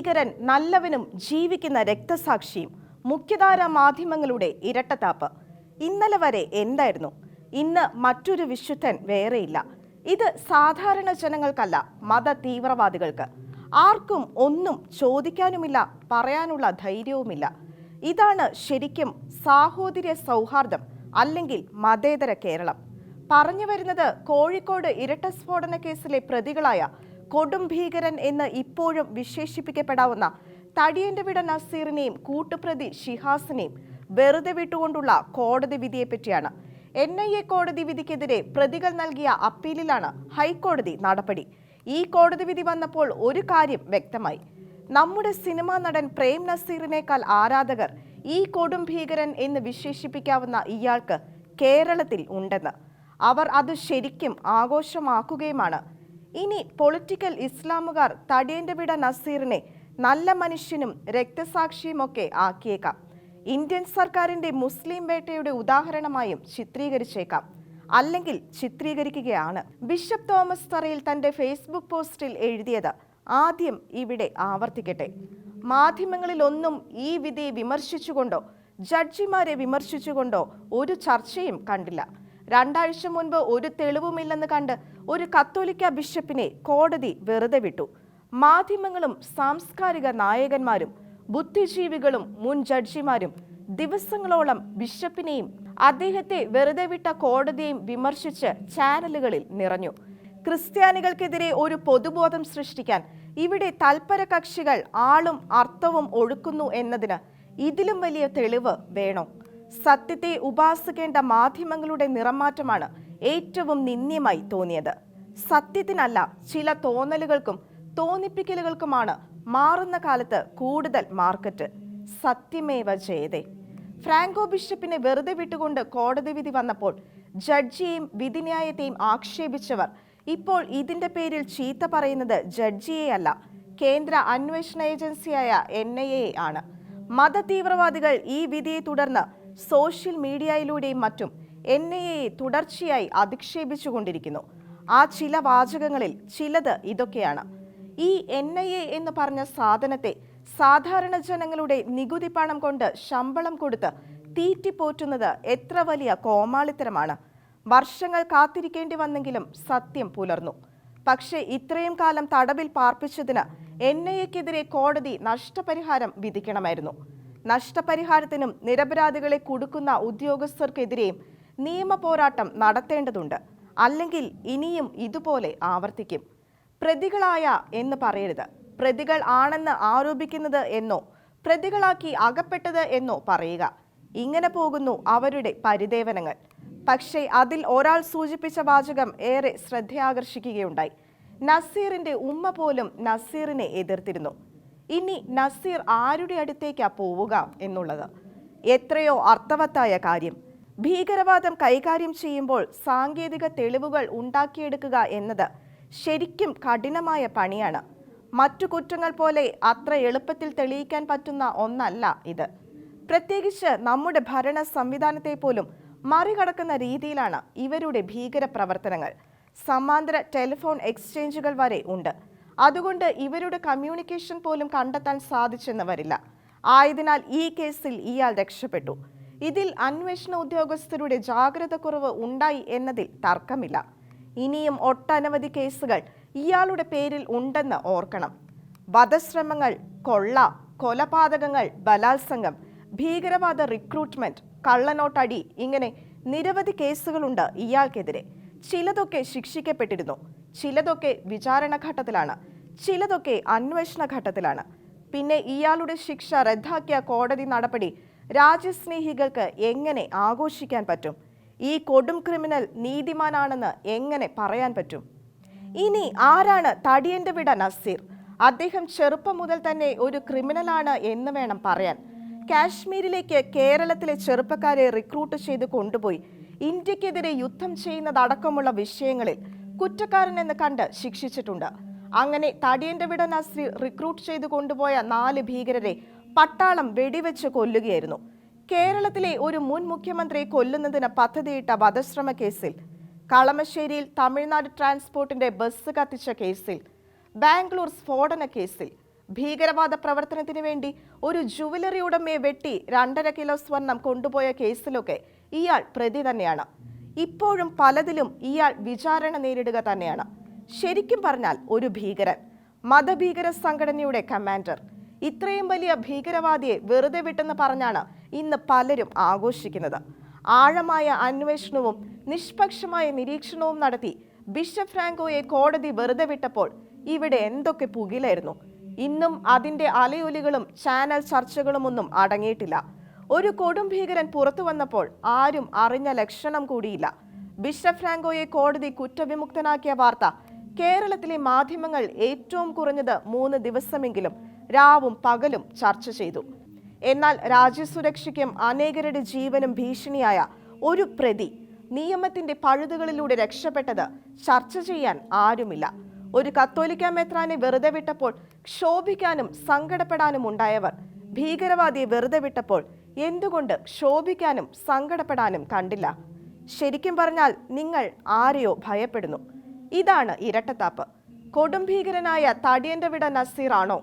ഭീകരൻ നല്ലവനും ജീവിക്കുന്ന രക്തസാക്ഷിയും മുഖ്യധാര മാധ്യമങ്ങളുടെ ഇരട്ടത്താപ്പ്. ഇന്നലെ വരെ എന്തായിരുന്നു? ഇന്ന് മറ്റൊരു വിശുദ്ധൻ വേറെയില്ല. ഇത് സാധാരണ ജനങ്ങൾക്കല്ല മത തീവ്രവാദികൾക്ക് ആർക്കും ഒന്നും ചോദിക്കാനുമില്ല പറയാനുള്ള ധൈര്യവുമില്ല. ഇതാണ് ശരിക്കും സാഹോദര്യ സൗഹാർദ്ദം അല്ലെങ്കിൽ മതേതര കേരളം. പറഞ്ഞു വരുന്നത് കോഴിക്കോട് ഇരട്ട സ്ഫോടന കേസിലെ പ്രതികളായ കൊടും ഭീകരൻ എന്ന് ഇപ്പോഴും വിശേഷിപ്പിക്കപ്പെടാവുന്ന തടിയന്റെ വിട നസീറിനെയും കൂട്ടുപ്രതി ഷിഹാസിനെയും വെറുതെ വിട്ടുകൊണ്ടുള്ള കോടതി വിധിയെപ്പറ്റിയാണ് എൻ ഐ എ കോടതി വിധിക്കെതിരെ പ്രതികൾ നൽകിയ അപ്പീലിലാണ് ഹൈക്കോടതി നടപടി. ഈ കോടതി വിധി വന്നപ്പോൾ ഒരു കാര്യം വ്യക്തമായി. നമ്മുടെ സിനിമാ നടൻ പ്രേം നസീറിനേക്കാൾ ആരാധകർ ഈ കൊടും ഭീകരൻ എന്ന് വിശേഷിപ്പിക്കാവുന്ന ഇയാൾക്ക് കേരളത്തിൽ ഉണ്ടെന്ന്. അവർ അത് ശരിക്കും ആഘോഷമാക്കുകയുമാണ്. ഇനി പൊളിറ്റിക്കൽ ഇസ്ലാമുകാർ തടിയന്റെ വിട നസീറിനെ നല്ല മനുഷ്യനും രക്തസാക്ഷിയുമൊക്കെ ആക്കിയേക്കാം. ഇന്ത്യൻ സർക്കാരിന്റെ മുസ്ലിം വേട്ടയുടെ ഉദാഹരണമായും ചിത്രീകരിച്ചേക്കാം. അല്ലെങ്കിൽ ചിത്രീകരിക്കുകയാണ്. ബിഷപ്പ് തോമസ് തറയിൽ തന്റെ ഫേസ്ബുക്ക് പോസ്റ്റിൽ എഴുതിയത് ആദ്യം ഇവിടെ ആവർത്തിക്കട്ടെ. മാധ്യമങ്ങളിലൊന്നും ഈ വിധി വിമർശിച്ചുകൊണ്ടോ ജഡ്ജിമാരെ വിമർശിച്ചുകൊണ്ടോ ഒരു ചർച്ചയും കണ്ടില്ല. രണ്ടാഴ്ച മുൻപ് ഒരു തെളിവുമില്ലെന്ന് കണ്ട് ഒരു കത്തോലിക്ക ബിഷപ്പിനെ കോടതി വെറുതെ വിട്ടു. മാധ്യമങ്ങളും സാംസ്കാരിക നായകന്മാരും ബുദ്ധിജീവികളും മുൻ ജഡ്ജിമാരും ദിവസങ്ങളോളം ബിഷപ്പിനെയും അദ്ദേഹത്തെ വെറുതെ വിട്ട കോടതിയെയും വിമർശിച്ച് ചാനലുകളിൽ നിറഞ്ഞു. ക്രിസ്ത്യാനികൾക്കെതിരെ ഒരു പൊതുബോധം സൃഷ്ടിക്കാൻ ഇവിടെ തൽപര കക്ഷികൾ ആളും അർത്ഥവും ഒഴുക്കുന്നു എന്നതിന് ഇതിലും വലിയ തെളിവ് വേണോ. സത്യത്തെ ഉപാസിക്കേണ്ട മാധ്യമങ്ങളുടെ നിറമാറ്റമാണ് ഏറ്റവും നിന്ദ്യമായി തോന്നിയത്. സത്യത്തിനല്ല ചില തോന്നലുകൾക്കും തോന്നിപ്പിക്കലുകൾക്കുമാണ് മാറുന്ന കാലത്ത് കൂടുതൽ മാർക്കറ്റ്. സത്യമേവ ജയതേ. ഫ്രാങ്കോ ബിഷപ്പിനെ വെറുതെ വിട്ടുകൊണ്ട് കോടതി വിധി വന്നപ്പോൾ ജഡ്ജിയെയും വിധിന്യായത്തെയും ആക്ഷേപിച്ചവർ ഇപ്പോൾ ഇതിന്റെ പേരിൽ ചീത്ത പറയുന്നത് ജഡ്ജിയെയല്ല കേന്ദ്ര അന്വേഷണ ഏജൻസിയായ എൻ ഐ എ ആണ്. മതതീവ്രവാദികൾ ഈ വിധിയെ തുടർന്ന് സോഷ്യൽ മീഡിയയിലൂടെയും മറ്റും എൻ ഐ എയെ തുടർച്ചയായി അധിക്ഷേപിച്ചുകൊണ്ടിരിക്കുന്നു. ആ ചില വാചകങ്ങളിൽ ചിലത് ഇതൊക്കെയാണ്. ഈ എൻ ഐ എ എന്ന് പറഞ്ഞ സാധനത്തെ സാധാരണ ജനങ്ങളുടെ നികുതി പണം കൊണ്ട് ശമ്പളം കൊടുത്ത് തീറ്റിപ്പോറ്റുന്നത് എത്ര വലിയ കോമാളിത്തരമാണ്. വർഷങ്ങൾ കാത്തിരിക്കേണ്ടി വന്നെങ്കിലും സത്യം പുലർന്നു. പക്ഷേ ഇത്രയും കാലം തടവിൽ പാർപ്പിച്ചതിന് എൻ ഐ എക്കെതിരെ കോടതി നഷ്ടപരിഹാരം വിധിക്കണമായിരുന്നു. നഷ്ടപരിഹാരത്തിനും നിരപരാധികളെ കുടുക്കുന്ന ഉദ്യോഗസ്ഥർക്കെതിരെയും നിയമ പോരാട്ടം നടത്തേണ്ടതുണ്ട്. അല്ലെങ്കിൽ ഇനിയും ഇതുപോലെ ആവർത്തിക്കും. പ്രതികളായ എന്ന് പറയരുത്. പ്രതികൾ ആണെന്ന് ആരോപിക്കുന്നത് എന്നോ പ്രതികളാക്കി അകപ്പെട്ടത് എന്നോ പറയുക. ഇങ്ങനെ പോകുന്നു അവരുടെ പരിദേവനങ്ങൾ. പക്ഷേ അതിൽ ഒരാൾ സൂചിപ്പിച്ച വാചകം ഏറെ ശ്രദ്ധയാകർഷിക്കുകയുണ്ടായി. നസീറിന്റെ ഉമ്മ പോലും നസീറിനെ എതിർത്തിരുന്നു. ഇനി നസീർ ആരുടെ അടുത്തേക്കാണ് പോവുക എന്നുള്ളത്? എത്രയോ അർത്ഥവത്തായ കാര്യം. ഭീകരവാദം കൈകാര്യം ചെയ്യുമ്പോൾ സാങ്കേതിക തെളിവുകൾ ഉണ്ടാക്കിയെടുക്കുക എന്നത് ശരിക്കും കഠിനമായ പണിയാണ്. മറ്റു കുറ്റങ്ങൾ പോലെ അത്ര എളുപ്പത്തിൽ തെളിയിക്കാൻ പറ്റുന്ന ഒന്നല്ല ഇത്. പ്രത്യേകിച്ച് നമ്മുടെ ഭരണ സംവിധാനത്തെ പോലും മറികടക്കുന്ന രീതിയിലാണ് ഇവരുടെ ഭീകര പ്രവർത്തനങ്ങൾ. സമാന്തര ടെലിഫോൺ എക്സ്ചേഞ്ചുകൾ വരെ ഉണ്ട്. അതുകൊണ്ട് ഇവരുടെ കമ്മ്യൂണിക്കേഷൻ പോലും കണ്ടെത്താൻ സാധിച്ചെന്ന് വരില്ല ആയതിനാൽ ഈ കേസിൽ ഇയാൾ രക്ഷപ്പെട്ടു. ഇതിൽ അന്വേഷണ ഉദ്യോഗസ്ഥരുടെ ജാഗ്രത കുറവ് ഉണ്ടായി എന്നതിൽ തർക്കമില്ല. ഇനിയും ഒട്ടനവധി കേസുകൾ ഇയാളുടെ പേരിൽ ഉണ്ടെന്ന് ഓർക്കണം. വധശ്രമങ്ങൾ കൊള്ള കൊലപാതകങ്ങൾ ബലാത്സംഗം ഭീകരവാദ റിക്രൂട്ട്മെന്റ് കള്ളനോട്ടടി ഇങ്ങനെ നിരവധി കേസുകളുണ്ട് ഇയാൾക്കെതിരെ. ചിലതൊക്കെ ശിക്ഷിക്കപ്പെട്ടിരുന്നു. ചിലതൊക്കെ വിചാരണ ഘട്ടത്തിലാണ് ചിലതൊക്കെ അന്വേഷണ ഘട്ടത്തിലാണ്. പിന്നെ ഇയാളുടെ ശിക്ഷ റദ്ദാക്കിയ കോടതി നടപടി രാജ്യസ്നേഹികൾക്ക് എങ്ങനെ ആഘോഷിക്കാൻ പറ്റും? ഈ കൊടും ക്രിമിനൽ നീതിമാനാണെന്ന് എങ്ങനെ പറയാൻ പറ്റും? ഇനി ആരാണ് തടിയന്റെ വിട നസീർ? അദ്ദേഹം ചെറുപ്പം മുതൽ തന്നെ ഒരു ക്രിമിനലാണ് എന്ന് വേണം പറയാൻ. കാശ്മീരിലേക്ക് കേരളത്തിലെ ചെറുപ്പക്കാരെ റിക്രൂട്ട് ചെയ്ത് കൊണ്ടുപോയി. ഇന്ത്യക്കെതിരെ യുദ്ധം ചെയ്യുന്നതടക്കമുള്ള വിഷയങ്ങളിൽ കുറ്റക്കാരനെന്ന് കണ്ട് ശിക്ഷിച്ചിട്ടുണ്ട്. അങ്ങനെ തടിയന്റെ വിട നസ്രി റിക്രൂട്ട് ചെയ്ത് കൊണ്ടുപോയ നാല് ഭീകരരെ പട്ടാളം വെടിവെച്ച് കൊല്ലുകയായിരുന്നു. കേരളത്തിലെ ഒരു മുൻ മുഖ്യമന്ത്രിയെ കൊല്ലുന്നതിന് പദ്ധതിയിട്ട വധശ്രമ കേസിൽ കളമശ്ശേരിയിൽ തമിഴ്നാട് ട്രാൻസ്പോർട്ടിന്റെ ബസ് കത്തിച്ച കേസിൽ ബാംഗ്ലൂർ സ്ഫോടന കേസിൽ ഭീകരവാദ പ്രവർത്തനത്തിന് വേണ്ടി ഒരു ജുവലറി ഉടമയെ വെട്ടി രണ്ടര കിലോ സ്വർണം കൊണ്ടുപോയ കേസിലൊക്കെ ഇയാൾ പ്രതി തന്നെയാണ്. ഇപ്പോഴും പലതിലും ഇയാൾ വിചാരണ നേരിടുക തന്നെയാണ്. ശരിക്കും പറഞ്ഞാൽ ഒരു ഭീകരൻ. മതഭീകര സംഘടനയുടെ കമാൻഡർ ഇത്രയും വലിയ ഭീകരവാദിയെ വെറുതെ വിട്ടെന്ന് പറഞ്ഞാണ് ഇന്ന് പലരും ആഘോഷിക്കുന്നത്. ആഴമായ അന്വേഷണവും നിഷ്പക്ഷമായ നിരീക്ഷണവും നടത്തി ബിഷപ്പ് ഫ്രാങ്കോയെ കോടതി വെറുതെ വിട്ടപ്പോൾ ഇവിടെ എന്തൊക്കെ പുകിലായിരുന്നു. ഇന്നും അതിന്റെ അലയൊലികളും ചാനൽ ചർച്ചകളും ഒന്നും അടങ്ങിയിട്ടില്ല. ഒരു കൊടും ഭീകരൻ പുറത്തു വന്നപ്പോൾ ആരും അറിഞ്ഞ ലക്ഷണം കൂടിയില്ല. ബിഷപ്പ് ഫ്രാങ്കോയെ കോടതി കുറ്റവിമുക്തനാക്കിയ വാർത്ത കേരളത്തിലെ മാധ്യമങ്ങൾ ഏറ്റവും കുറഞ്ഞത് മൂന്ന് ദിവസമെങ്കിലും രാവും പകലും ചർച്ച ചെയ്തു. എന്നാൽ രാജ്യസുരക്ഷയ്ക്കും അനേകരുടെ ജീവനും ഭീഷണിയായ ഒരു പ്രതി നിയമത്തിന്റെ പഴുതുകളിലൂടെ രക്ഷപ്പെട്ടത് ചർച്ച ചെയ്യാൻ ആരുമില്ല. ഒരു കത്തോലിക്ക മെത്രാനെ വെറുതെ വിട്ടപ്പോൾ ക്ഷോഭിക്കാനും സങ്കടപ്പെടാനും ഉണ്ടായവർ ഭീകരവാദിയെ വെറുതെ വിട്ടപ്പോൾ എന്തുകൊണ്ട് ക്ഷോഭിക്കാനും സങ്കടപ്പെടാനും കണ്ടില്ല. ശരിക്കും പറഞ്ഞാൽ നിങ്ങൾ ആരെയോ ഭയപ്പെടുന്നു. ഇതാണ് ഇരട്ടത്താപ്പ്. കൊടും ഭീകരനായ തടിയന്റെ വിട നസീറാണോ?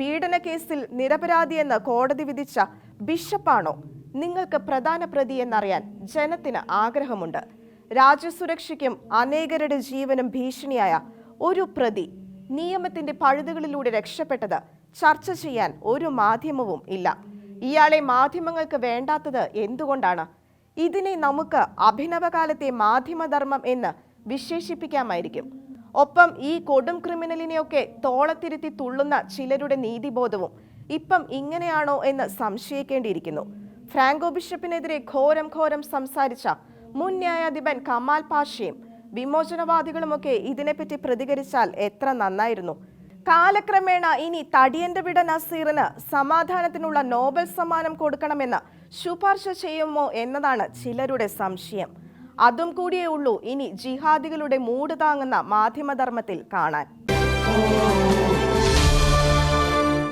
പീഡന കേസിൽ നിരപരാധിയെന്ന് കോടതി വിധിച്ച ബിഷപ്പാണോ? നിങ്ങൾക്ക് പ്രധാന പ്രതി എന്നറിയാൻ ജനത്തിന് ആഗ്രഹമുണ്ട്. രാജ്യസുരക്ഷയ്ക്കും അനേകരുടെ ജീവനും ഭീഷണിയായ ഒരു പ്രതി നിയമത്തിന്റെ പഴുതുകളിലൂടെ രക്ഷപ്പെട്ടത് ചർച്ച ചെയ്യാൻ ഒരു മാധ്യമവും ഇല്ല. ഇയാളെ മാധ്യമങ്ങൾക്ക് വേണ്ടാത്തത് എന്തുകൊണ്ടാണ്? ഇതിനെ നമുക്ക് അഭിനവകാലത്തെ മാധ്യമധർമ്മം എന്ന് വിശേഷിപ്പിക്കാമായിരിക്കും. ഒപ്പം ഈ കൊടും ക്രിമിനലിനെയൊക്കെ തോളത്തിരുത്തി തുള്ളുന്ന ചിലരുടെ നീതിബോധവും ഇപ്പം ഇങ്ങനെയാണോ എന്ന് സംശയിക്കേണ്ടിയിരിക്കുന്നു. ഫ്രാങ്കോ ബിഷപ്പിനെതിരെ ഘോരം ഘോരം സംസാരിച്ച മുൻ ന്യായാധിപൻ കമാൽ പാഷയും വിമോചനവാദികളുമൊക്കെ ഇതിനെപ്പറ്റി പ്രതികരിച്ചാൽ എത്ര നന്നായിരുന്നു. കാലക്രമേണ ഇനി തടിയന്റെ വിട നസീറിന് സമാധാനത്തിനുള്ള നോബൽ സമ്മാനം കൊടുക്കണമെന്ന് ശുപാർശ ചെയ്യുമോ എന്നതാണ് ചിലരുടെ സംശയം. അതും കൂടിയേ ഉള്ളൂ ഇനി ജിഹാദികളുടെ മൂട് താങ്ങുന്ന മാധ്യമധർമ്മത്തിൽ കാണാൻ.